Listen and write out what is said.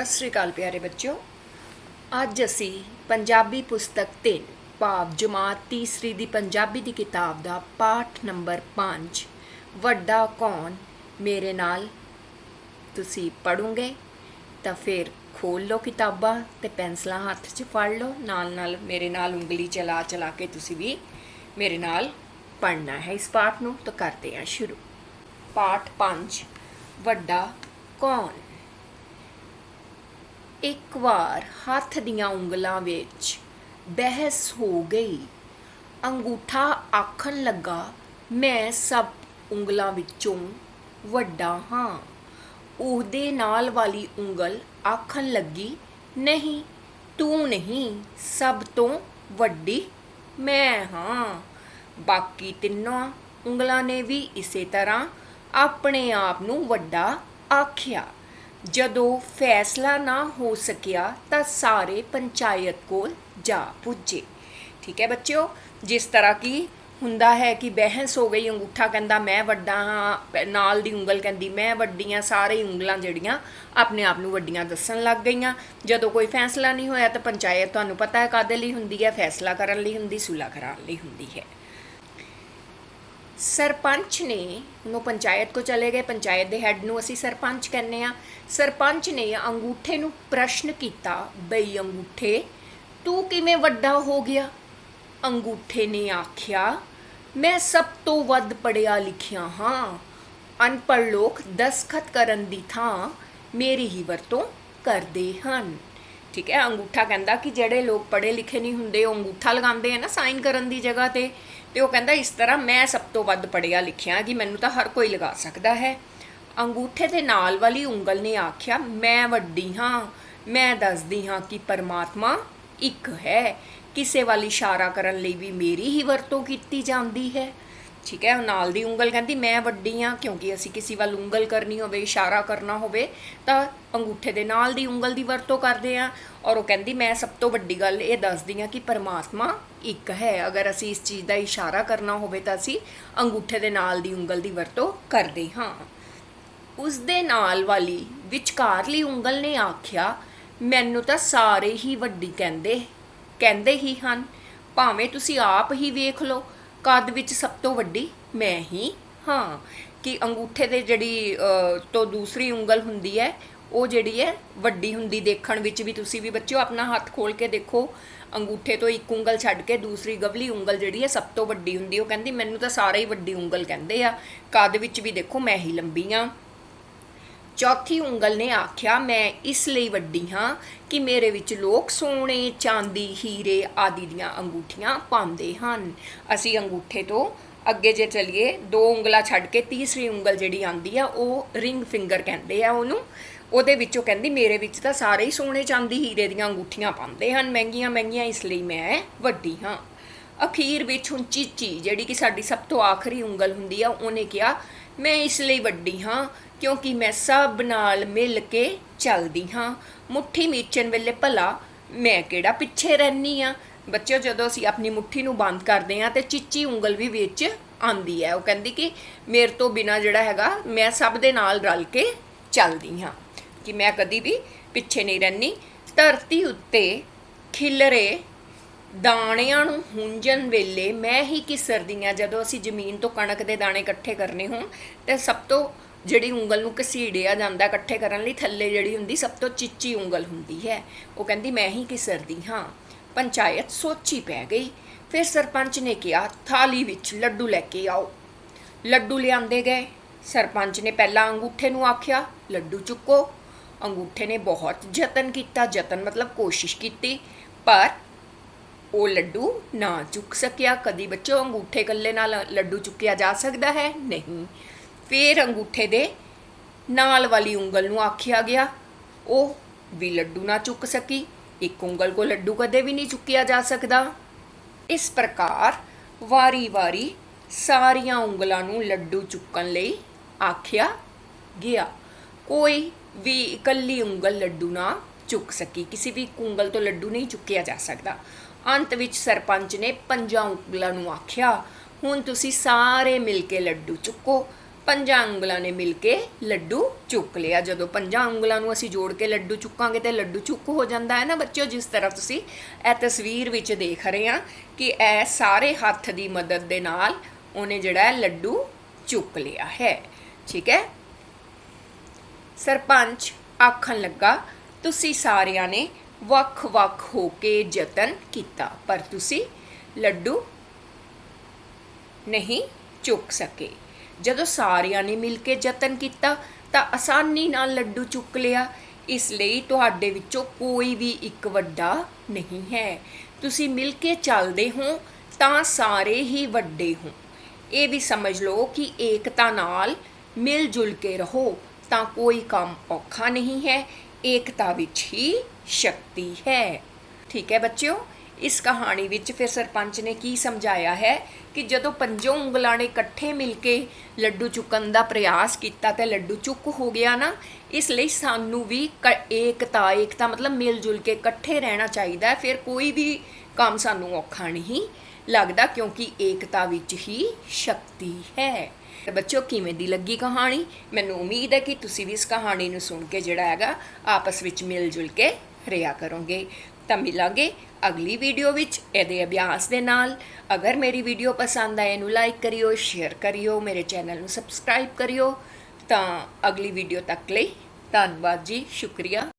ਸਤਿ ਸ੍ਰੀ ਅਕਾਲ ਪਿਆਰੇ ਬੱਚਿਓ। ਅੱਜ ਅਸੀਂ ਪੰਜਾਬੀ ਪੁਸਤਕ 3 ਭਾਵ ਜਮਾਤ ਤੀਸਰੀ ਦੀ ਪੰਜਾਬੀ ਦੀ ਕਿਤਾਬ ਦਾ ਪਾਠ ਨੰਬਰ 5 ਵੱਡਾ ਕੌਣ ਮੇਰੇ ਨਾਲ? ਤੁਸੀਂ ਪੜੋਗੇ ਤਾਂ ਫਿਰ ਖੋਲ ਲਓ ਕਿਤਾਬਾਂ ਤੇ ਪੈਨਸਲਾਂ ਹੱਥ 'ਚ ਫੜ ਲਓ, ਨਾਲ ਨਾਲ ਮੇਰੇ ਨਾਲ ਉਂਗਲੀ ਚਲਾ ਚਲਾ ਕੇ ਤੁਸੀਂ ਵੀ ਮੇਰੇ ਨਾਲ ਪੜਨਾ ਹੈ ਇਸ ਪਾਠ ਨੂੰ। ਤਾਂ ਕਰਦੇ ਹਾਂ ਸ਼ੁਰੂ। ਪਾਠ 5 ਵੱਡਾ ਕੌਣ? ਇੱਕ ਵਾਰ ਹੱਥ ਦੀਆਂ ਉਂਗਲਾਂ ਵਿੱਚ ਬਹਿਸ ਹੋ ਗਈ। ਅੰਗੂਠਾ ਆਖਣ ਲੱਗਾ, ਮੈਂ ਸਭ ਉਂਗਲਾਂ ਵਿੱਚੋਂ ਵੱਡਾ ਹਾਂ। ਉਹਦੇ ਨਾਲ ਵਾਲੀ ਉਂਗਲ ਆਖਣ ਲੱਗੀ, ਨਹੀਂ, ਤੂੰ ਨਹੀਂ, ਸਭ ਤੋਂ ਵੱਡੀ ਮੈਂ ਹਾਂ। ਬਾਕੀ ਤਿੰਨਾਂ ਉਂਗਲਾਂ ਨੇ ਵੀ ਇਸੇ ਤਰ੍ਹਾਂ ਆਪਣੇ ਆਪ ਨੂੰ ਵੱਡਾ ਆਖਿਆ। ਜਦੋਂ ਫੈਸਲਾ ਨਾ ਹੋ ਸਕਿਆ ਤਾਂ ਸਾਰੇ ਪੰਚਾਇਤ ਕੋਲ ਜਾ ਪੁੱਜੇ। ਠੀਕ ਹੈ ਬੱਚਿਓ, ਜਿਸ ਤਰ੍ਹਾਂ ਕਿ ਹੁੰਦਾ ਹੈ ਕਿ ਬਹਿਸ ਹੋ ਗਈ, ਅੰਗੂਠਾ ਕਹਿੰਦਾ ਮੈਂ ਵੱਡਾ ਹਾਂ, ਨਾਲ ਦੀ ਉਂਗਲ ਕਹਿੰਦੀ ਮੈਂ ਵੱਡੀ ਹਾਂ, ਸਾਰੇ ਉਂਗਲਾਂ ਜਿਹੜੀਆਂ ਆਪਣੇ ਆਪ ਨੂੰ ਵੱਡੀਆਂ ਦੱਸਣ ਲੱਗ ਗਈਆਂ। ਜਦੋਂ ਕੋਈ ਫੈਸਲਾ ਨਹੀਂ ਹੋਇਆ ਤਾਂ ਪੰਚਾਇਤ ਤੁਹਾਨੂੰ ਪਤਾ ਹੈ ਕਾਦੇ ਲਈ ਹੁੰਦੀ ਹੈ, ਫੈਸਲਾ ਕਰਨ ਲਈ ਹੁੰਦੀ ਸੁਲਾ ਕਰਾਉਣ ਲਈ ਹੁੰਦੀ ਹੈ। ਸਰਪੰਚ ਨੇ ਉਹਨੂੰ ਪੰਚਾਇਤ ਕੋ ਚਲੇ ਗਏ, ਪੰਚਾਇਤ ਦੇ ਹੈੱਡ ਨੂੰ ਅਸੀਂ ਸਰਪੰਚ ਕਹਿੰਦੇ ਆ ਸਰਪੰਚ ਨੇ ਅੰਗੂਠੇ ਨੂੰ ਪ੍ਰਸ਼ਨ ਕੀਤਾ, ਬਈ ਅੰਗੂਠੇ, ਤੂੰ ਕਿਵੇਂ ਵੱਡਾ ਹੋ ਗਿਆ? ਅੰਗੂਠੇ ਨੇ ਆਖਿਆ, ਮੈਂ ਸਭ ਤੋਂ ਵੱਧ ਪੜਿਆ ਲਿਖਿਆ ਹਾਂ। ਅਨਪੜ੍ਹ ਲੋਕ ਦਸਖਤ ਕਰਨ ਦੀ ਥਾਂ ਮੇਰੀ ਹੀ ਵਰਤੋਂ ਕਰਦੇ ਹਨ। ਠੀਕ ਹੈ, ਅੰਗੂਠਾ ਕਹਿੰਦਾ ਕਿ ਜਿਹੜੇ ਲੋਕ ਪੜ੍ਹੇ ਲਿਖੇ ਨਹੀਂ ਹੁੰਦੇ, ਉਹ ਅੰਗੂਠਾ ਲਗਾਉਂਦੇ ਆ ਨਾ, ਸਾਈਨ ਕਰਨ ਦੀ ਜਗ੍ਹਾ ਤੇ। ਤੇ ਉਹ ਕਹਿੰਦਾ, ਇਸ ਤਰ੍ਹਾਂ ਮੈਂ ਸਭ ਤੋਂ ਵੱਧ ਪੜ੍ਹਿਆ ਲਿਖਿਆ ਕਿ ਮੈਨੂੰ ਤਾਂ ਹਰ ਕੋਈ ਲਗਾ ਸਕਦਾ ਹੈ। ਅੰਗੂਠੇ ਦੇ ਨਾਲ ਵਾਲੀ ਉਂਗਲ ਨੇ ਆਖਿਆ, ਮੈਂ ਵੱਡੀ ਹਾਂ। ਮੈਂ ਦੱਸਦੀ ਹਾਂ ਕਿ ਪਰਮਾਤਮਾ ਇੱਕ ਹੈ। ਕਿਸੇ ਵੱਲ ਇਸ਼ਾਰਾ ਕਰਨ ਲਈ ਵੀ ਮੇਰੀ ਹੀ ਵਰਤੋਂ ਕੀਤੀ ਜਾਂਦੀ ਹੈ। ਠੀਕ ਹੈ ਨਾਲ ਦੀ ਉਂਗਲ ਕਹਿੰਦੀ, ਮੈਂ ਵੱਡੀ ਹਾਂ ਕਿਉਂਕਿ ਅਸੀਂ ਕਿਸੇ ਵੱਲ ਉਂਗਲ ਕਰਨੀ ਹੋਵੇ, ਇਸ਼ਾਰਾ ਕਰਨਾ ਹੋਵੇ, ਤਾਂ ਅੰਗੂਠੇ ਦੇ ਨਾਲ ਦੀ ਉਂਗਲ ਦੀ ਵਰਤੋਂ ਕਰਦੇ ਆ ਔਰ ਉਹ ਕਹਿੰਦੀ, ਮੈਂ ਸਭ ਤੋਂ ਵੱਡੀ ਗੱਲ ਇਹ ਦੱਸਦੀ ਹਾਂ ਕਿ ਪਰਮਾਤਮਾ ਇੱਕ ਹੈ। ਅਗਰ ਅਸੀਂ ਇਸ ਚੀਜ਼ ਦਾ ਇਸ਼ਾਰਾ ਕਰਨਾ ਹੋਵੇ ਤਾਂ ਅਸੀਂ ਅੰਗੂਠੇ ਦੇ ਨਾਲ ਦੀ ਉਂਗਲ ਦੀ ਵਰਤੋਂ ਕਰਦੇ ਹਾਂ। ਉਸ ਦੇ ਨਾਲ ਵਾਲੀ ਵਿਚਕਾਰਲੀ ਉਂਗਲ ਨੇ ਆਖਿਆ, ਮੈਨੂੰ ਤਾਂ ਸਾਰੇ ਹੀ ਵੱਡੀ ਕਹਿੰਦੇ ਕਹਿੰਦੇ ਹੀ ਹਨ। ਭਾਵੇਂ ਤੁਸੀਂ ਆਪ ਹੀ ਵੇਖ ਲਓ, ਕਦ ਵਿੱਚ ਸਭ ਤੋਂ ਵੱਡੀ ਮੈਂ ਹੀ ਹਾਂ। ਕਿ ਅੰਗੂਠੇ ਦੇ ਜਿਹੜੀ ਤੋਂ ਦੂਸਰੀ ਉਂਗਲ ਹੁੰਦੀ ਹੈ, ਉਹ ਜਿਹੜੀ ਹੈ ਵੱਡੀ ਹੁੰਦੀ ਦੇਖਣ ਵਿੱਚ ਵੀ ਤੁਸੀਂ ਵੀ ਬੱਚਿਓ ਆਪਣਾ ਹੱਥ ਖੋਲ ਕੇ ਦੇਖੋ। ਅੰਗੂਠੇ ਤੋਂ ਇੱਕ ਉਂਗਲ ਛੱਡ ਕੇ ਦੂਸਰੀ ਗਵਲੀ ਉਂਗਲ ਜਿਹੜੀ ਹੈ ਸਭ ਤੋਂ ਵੱਡੀ ਹੁੰਦੀ ਉਹ ਕਹਿੰਦੀ, ਮੈਨੂੰ ਤਾਂ ਸਾਰੇ ਹੀ ਵੱਡੀ ਉਂਗਲ ਕਹਿੰਦੇ ਆ। ਕੱਦ ਵਿੱਚ ਵੀ ਦੇਖੋ ਮੈਂ ਹੀ ਲੰਬੀ ਆ ਚੌਥੀ ਉਂਗਲ ਨੇ ਆਖਿਆ, ਮੈਂ ਇਸ ਲਈ ਵੱਡੀ ਹਾਂ ਕਿ ਮੇਰੇ ਵਿੱਚ ਲੋਕ ਸੋਨੇ ਚਾਂਦੀ, ਹੀਰੇ ਆਦਿ ਦੀਆਂ ਅੰਗੂਠੀਆਂ ਪਾਉਂਦੇ ਹਨ। ਅਸੀਂ ਅੰਗੂਠੇ ਤੋਂ ਅੱਗੇ ਜੇ ਚਲੀਏ, ਦੋ ਉਂਗਲਾਂ ਛੱਡ ਕੇ ਤੀਸਰੀ ਉਂਗਲ ਜਿਹੜੀ ਆਂਦੀ ਆ, ਉਹ ਰਿੰਗ ਫਿੰਗਰ ਕਹਿੰਦੇ ਆ ਉਹਨੂੰ। ਉਹਦੇ ਵਿੱਚੋਂ ਕਹਿੰਦੀ, ਮੇਰੇ ਵਿੱਚ ਤਾਂ ਸਾਰੇ ਹੀ ਸੋਨੇ ਚਾਂਦੀ ਹੀਰੇ ਦੀਆਂ ਅੰਗੂਠੀਆਂ ਪਾਉਂਦੇ ਹਨ, ਮਹਿੰਗੀਆਂ ਮਹਿੰਗੀਆਂ, ਇਸ ਲਈ ਮੈਂ ਵੱਡੀ ਹਾਂ। ਅਖੀਰ ਵਿੱਚ ਹੁਣ ਚੀਚੀ, ਜਿਹੜੀ ਕਿ ਸਾਡੀ ਸਭ ਤੋਂ ਆਖਰੀ ਉਂਗਲ ਹੁੰਦੀ ਆ, ਉਹਨੇ ਕਿਹਾ, ਮੈਂ ਇਸ ਲਈ ਵੱਡੀ ਹਾਂ, ਕਿਉਂਕਿ ਮੈਂ ਸਭ ਨਾਲ ਮਿਲ ਕੇ ਚੱਲਦੀ ਹਾਂ। ਮੁੱਠੀ ਮੀਚਣ ਵੇਲੇ ਭਲਾ, ਮੈਂ ਕਿਹੜਾ ਪਿੱਛੇ ਰਹਿਨੀ ਆ ਬੱਚਿਓ, ਜਦੋਂ ਅਸੀਂ ਆਪਣੀ ਮੁੱਠੀ ਨੂੰ ਬੰਦ ਕਰਦੇ ਆ ਤੇ ਚੀਚੀ ਉਂਗਲ ਵੀ ਵਿੱਚ ਆਂਦੀ ਹੈ। ਉਹ ਕਹਿੰਦੀ ਕਿ ਮੇਰੇ ਤੋਂ ਬਿਨਾ ਜਿਹੜਾ ਹੈਗਾ, ਮੈਂ ਸਭ ਦੇ ਨਾਲ ਰਲ ਕੇ ਚੱਲਦੀ ਹਾਂ। ਕਿ ਮੈਂ ਕਦੀ ਵੀ ਪਿੱਛੇ ਨਹੀਂ ਰਹਿਣੀ ਧਰਤੀ ਉੱਤੇ ਖਿਲਰੇ ਦਾਣਿਆਂ ਨੂੰ ਹੁੰਜਣ ਵੇਲੇ ਮੈਂ ਹੀ ਕਿਸਰਦੀ ਹਾਂ। ਜਦੋਂ ਅਸੀਂ ਜ਼ਮੀਨ ਤੋਂ ਕਣਕ ਦੇ ਦਾਣੇ ਇਕੱਠੇ ਕਰਨੇ ਹੋਣ, ਤੇ ਸਭ ਤੋਂ ਜਿਹੜੀ ਉਂਗਲ ਨੂੰ ਘਸੀੜਿਆ ਜਾਂਦਾ ਇਕੱਠੇ ਕਰਨ ਲਈ, ਥੱਲੇ ਜਿਹੜੀ ਹੁੰਦੀ, ਸਭ ਤੋਂ ਚਿੱਚੀ ਉਂਗਲ ਹੁੰਦੀ ਹੈ। ਉਹ ਕਹਿੰਦੀ, ਮੈਂ ਹੀ ਕਿਸਰਦੀ ਹਾਂ। ਪੰਚਾਇਤ ਸੋਚੀ ਪੈ ਗਈ। ਫਿਰ ਸਰਪੰਚ ਨੇ ਕਿਹਾ, ਥਾਲੀ ਵਿੱਚ ਲੱਡੂ ਲੈ ਕੇ ਆਓ। ਲੱਡੂ ਲਿਆਂਦੇ ਗਏ। ਸਰਪੰਚ ਨੇ ਪਹਿਲਾਂ ਅੰਗੂਠੇ ਨੂੰ ਆਖਿਆ, ਲੱਡੂ ਚੁੱਕੋ। ਅੰਗੂਠੇ ਨੇ ਬਹੁਤ ਯਤਨ ਕੀਤਾ, ਯਤਨ ਮਤਲਬ ਕੋਸ਼ਿਸ਼ ਕੀਤੀ, ਪਰ ਉਹ ਲੱਡੂ ਨਾ ਚੁੱਕ ਸਕਿਆ। ਕਦੀ ਬੱਚੋ ਅੰਗੂਠੇ ਕੱਲੇ ਨਾਲ ਲੱਡੂ ਚੁੱਕਿਆ ਜਾ ਸਕਦਾ ਹੈ? ਨਹੀਂ। ਫਿਰ ਅੰਗੂਠੇ ਦੇ ਨਾਲ ਵਾਲੀ ਉਂਗਲ ਨੂੰ ਆਖਿਆ ਗਿਆ। ਉਹ ਵੀ ਲੱਡੂ ਨਾ ਚੁੱਕ ਸਕੀ। ਇੱਕ ਉਂਗਲ ਕੋ ਲੱਡੂ ਕਦੇ ਵੀ ਨਹੀਂ ਚੁੱਕਿਆ ਜਾ ਸਕਦਾ। ਇਸ ਪ੍ਰਕਾਰ ਵਾਰੀ-ਵਾਰੀ ਸਾਰੀਆਂ ਉਂਗਲਾਂ ਨੂੰ ਲੱਡੂ ਚੁੱਕਣ ਲਈ ਆਖਿਆ ਗਿਆ। ਕੋਈ ਵੀ ਇਕੱਲੀ ਉਂਗਲ ਲੱਡੂ ਨਾ ਚੁੱਕ ਸਕੀ। ਕਿਸੇ ਵੀ ਉਂਗਲ ਤੋਂ ਲੱਡੂ ਨਹੀਂ ਚੁੱਕਿਆ ਜਾ ਸਕਦਾ। ਅੰਤ ਵਿੱਚ ਸਰਪੰਚ ਨੇ ਪੰਜਾਂ ਉਂਗਲਾਂ ਨੂੰ ਆਖਿਆ, ਹੁਣ ਤੁਸੀਂ ਸਾਰੇ ਮਿਲ ਕੇ ਲੱਡੂ ਚੁੱਕੋ। ਪੰਜਾਂ ਉਂਗਲਾਂ ਨੇ ਮਿਲ ਕੇ ਲੱਡੂ ਚੁੱਕ ਲਿਆ। ਜਦੋਂ ਪੰਜਾਂ ਉਂਗਲਾਂ ਨੂੰ ਅਸੀਂ ਜੋੜ ਕੇ ਲੱਡੂ ਚੁੱਕਾਂਗੇ ਤੇ ਲੱਡੂ ਚੁੱਕ ਹੋ ਜਾਂਦਾ ਹੈ ਨਾ ਬੱਚਿਓ, ਜਿਸ ਤਰ੍ਹਾਂ ਤੁਸੀਂ ਇਹ ਤਸਵੀਰ ਵਿੱਚ ਦੇਖ ਰਹੇ ਆ ਕਿ ਇਹ ਸਾਰੇ ਹੱਥ ਦੀ ਮਦਦ ਦੇ ਨਾਲ ਉਹਨੇ ਜਿਹੜਾ ਲੱਡੂ ਚੁੱਕ ਲਿਆ ਹੈ। ਠੀਕ ਹੈ? ਸਰਪੰਚ ਆਖਣ ਲੱਗਾ, ਤੁਸੀਂ ਸਾਰਿਆਂ ਨੇ ਵੱਖ-ਵੱਖ ਹੋ ਕੇ ਯਤਨ ਕੀਤਾ, ਪਰ ਤੁਸੀਂ ਲੱਡੂ ਨਹੀਂ ਚੁੱਕ ਸਕੇ। ਜਦੋਂ ਸਾਰਿਆਂ ਨੇ ਮਿਲ ਕੇ ਯਤਨ ਕੀਤਾ, ਤਾਂ ਆਸਾਨੀ ਨਾਲ ਲੱਡੂ ਚੁੱਕ ਲਿਆ। ਇਸ ਲਈ ਤੁਹਾਡੇ ਵਿੱਚੋਂ ਕੋਈ ਵੀ ਇੱਕ ਵੱਡਾ ਨਹੀਂ ਹੈ। ਤੁਸੀਂ ਮਿਲ ਕੇ ਚੱਲਦੇ ਹੋ, ਤਾਂ ਸਾਰੇ ਹੀ ਵੱਡੇ ਹੋ। ਇਹ ਵੀ ਸਮਝ ਲਓ ਕਿ ਏਕਤਾ ਨਾਲ ਮਿਲ ਜੁਲ ਕੇ ਰਹੋ। ਤਾਂ ਕੋਈ ਕੰਮ ਔਖਾ ਨਹੀਂ ਹੈ, ਏਕਤਾ ਵਿੱਚ ਹੀ ਸ਼ਕਤੀ ਹੈ। ਠੀਕ ਹੈ ਬੱਚਿਓ, ਇਸ ਕਹਾਣੀ ਵਿੱਚ ਫਿਰ ਸਰਪੰਚ ਨੇ ਕੀ ਸਮਝਾਇਆ ਹੈ ਕਿ ਜਦੋਂ ਪੰਜੋਂ ਉਂਗਲਾਂ ਨੇ ਇਕੱਠੇ ਮਿਲ ਕੇ ਲੱਡੂ ਚੁੱਕਣ ਦਾ ਪ੍ਰਯਾਸ ਕੀਤਾ ਤੇ ਲੱਡੂ ਚੁੱਕ ਹੋ ਗਿਆ ਨਾ, ਇਸ ਲਈ ਸਾਨੂੰ ਵੀ ਕ- ਏਕਤਾ ਏਕਤਾ ਮਤਲਬ ਮਿਲ ਜੁਲ ਕੇ ਇਕੱਠੇ ਰਹਿਣਾ ਚਾਹੀਦਾ ਫਿਰ ਕੋਈ ਵੀ ਕੰਮ ਸਾਨੂੰ ਔਖਾ ਨਹੀਂ ਲੱਗਦਾ ਕਿਉਂਕਿ ਏਕਤਾ ਵਿੱਚ ਹੀ ਸ਼ਕਤੀ ਹੈ। ਤੇ ਬੱਚਿਓ, ਕਿਵੇਂ ਦੀ ਲੱਗੀ ਕਹਾਣੀ? ਮੈਨੂੰ ਉਮੀਦ ਹੈ ਕਿ ਤੁਸੀਂ ਵੀ ਇਸ ਕਹਾਣੀ ਨੂੰ ਸੁਣ ਕੇ ਜਿਹੜਾ ਹੈਗਾ, ਆਪਸ ਵਿੱਚ ਮਿਲ ਜੁਲ ਕੇ ਰਿਹਾ ਕਰੋਗੇ। ਤਾਂ ਮਿਲਾਂਗੇ ਅਗਲੀ ਵੀਡੀਓ ਵਿੱਚ ਇਹਦੇ ਅਭਿਆਸ ਦੇ ਨਾਲ। ਅਗਰ ਮੇਰੀ ਵੀਡੀਓ ਪਸੰਦ ਆਏ, ਇਹਨੂੰ ਲਾਈਕ ਕਰਿਓ, ਸ਼ੇਅਰ ਕਰਿਓ, ਮੇਰੇ ਚੈਨਲ ਨੂੰ ਸਬਸਕ੍ਰਾਈਬ ਕਰਿਓ। ਤਾਂ ਅਗਲੀ ਵੀਡੀਓ ਤੱਕ ਲਈ ਧੰਨਵਾਦ ਜੀ, ਸ਼ੁਕਰੀਆ।